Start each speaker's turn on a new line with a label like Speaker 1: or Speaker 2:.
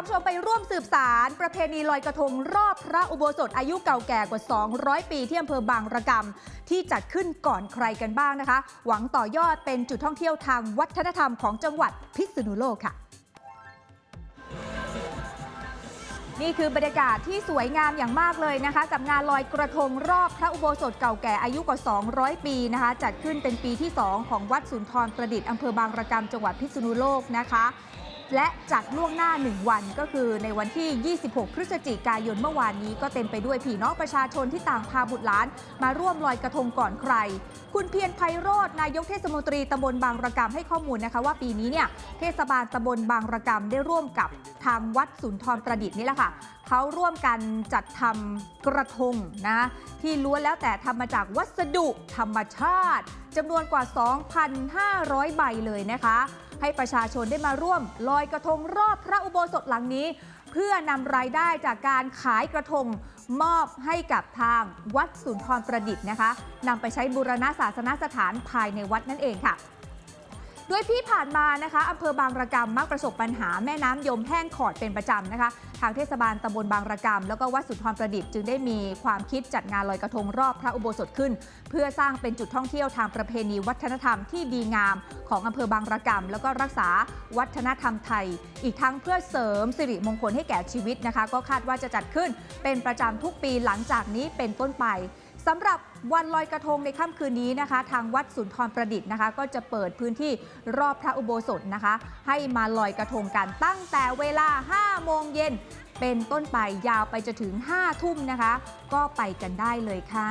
Speaker 1: คุณผู้ชมไปร่วมสืบสาร ประเพณีลอยกระทงรอบพระอุโบสถอายุเก่าแก่กว่า 200 ปีที่อำเภอบางระกำที่จัดขึ้นก่อนใครกันบ้างนะคะ หวังต่อยอดเป็นจุดท่องเที่ยวทางวัฒนธรรมของจังหวัดพิษณุโลกค่ะนี่คือบรรยากาศที่สวยงามอย่างมากเลยนะคะ กับงานลอยกระทงรอบพระอุโบสถเก่าแก่อายุกว่า 200 ปีนะคะ จัดขึ้นเป็นปีที่ 2 ของวัดสุนทรประดิษฐ์อำเภอบางระกำจังหวัดพิษณุโลกนะคะ และจัดล่วงหน้า 1 วันก็คือในวันที่ 26 พฤศจิกายนเมื่อวานนี้ก็เต็มไปด้วยพี่น้องประชาชนที่ต่างพาบุตรหลาน มาร่วมลอยกระทงก่อนใคร คุณเพียรไพโรธนายกเทศมนตรีตำบลบางระกำให้ข้อมูลนะคะ ว่าปีนี้เนี่ยเทศบาลตำบลบางระกำได้ร่วมกับทางวัดสุนทรประดิษฐ์นี่แหละค่ะเขาร่วมกันจัดทำกระทงนะที่ล้วนแล้วแต่ทำมาจากวัสดุธรรมชาติจำนวนกว่า 2,500 ใบเลยนะคะ ให้ประชาชนได้มาร่วม ลอยกระทงรอบพระอุโบสถหลังนี้ เพื่อนำรายได้จากการขายกระทงมอบให้กับทางวัดสุนทรประดิษฐ์นะคะนำไปใช้บูรณะศาสนสถานภายในวัดนั่นเองค่ะ โดยที่ผ่านมานะคะอำเภอบางระกำมักประสบปัญหาแม่น้ำยมแห้งขอดเป็นประจำนะคะ ทางเทศบาลตำบลบางระกำแล้วก็วัดสุนทรประดิษฐ์จึงได้มีความคิดจัดงานลอยกระทงรอบพระอุโบสถขึ้น เพื่อสร้างเป็นจุดท่องเที่ยวทางประเพณีวัฒนธรรมที่ดีงาม ของอำเภอบางระกำแล้วก็รักษาวัฒนธรรมไทย อีกทั้งเพื่อเสริมสิริมงคลให้แก่ชีวิตนะคะ ก็คาดว่าจะจัดขึ้นเป็นประจำทุกปีหลังจากนี้เป็นต้นไป สำหรับวันลอยกระทงในค่ำคืนนี้นะคะ ทางวัดสุนทรประดิษฐ์นะคะ ก็จะเปิดพื้นที่รอบพระอุโบสถนะคะ ให้มาลอยกระทงกันตั้งแต่เวลา 5 โมงเย็น เป็นต้นไปยาวไปจนถึง 5 ทุ่มนะคะ ก็ไปกันได้เลยค่ะ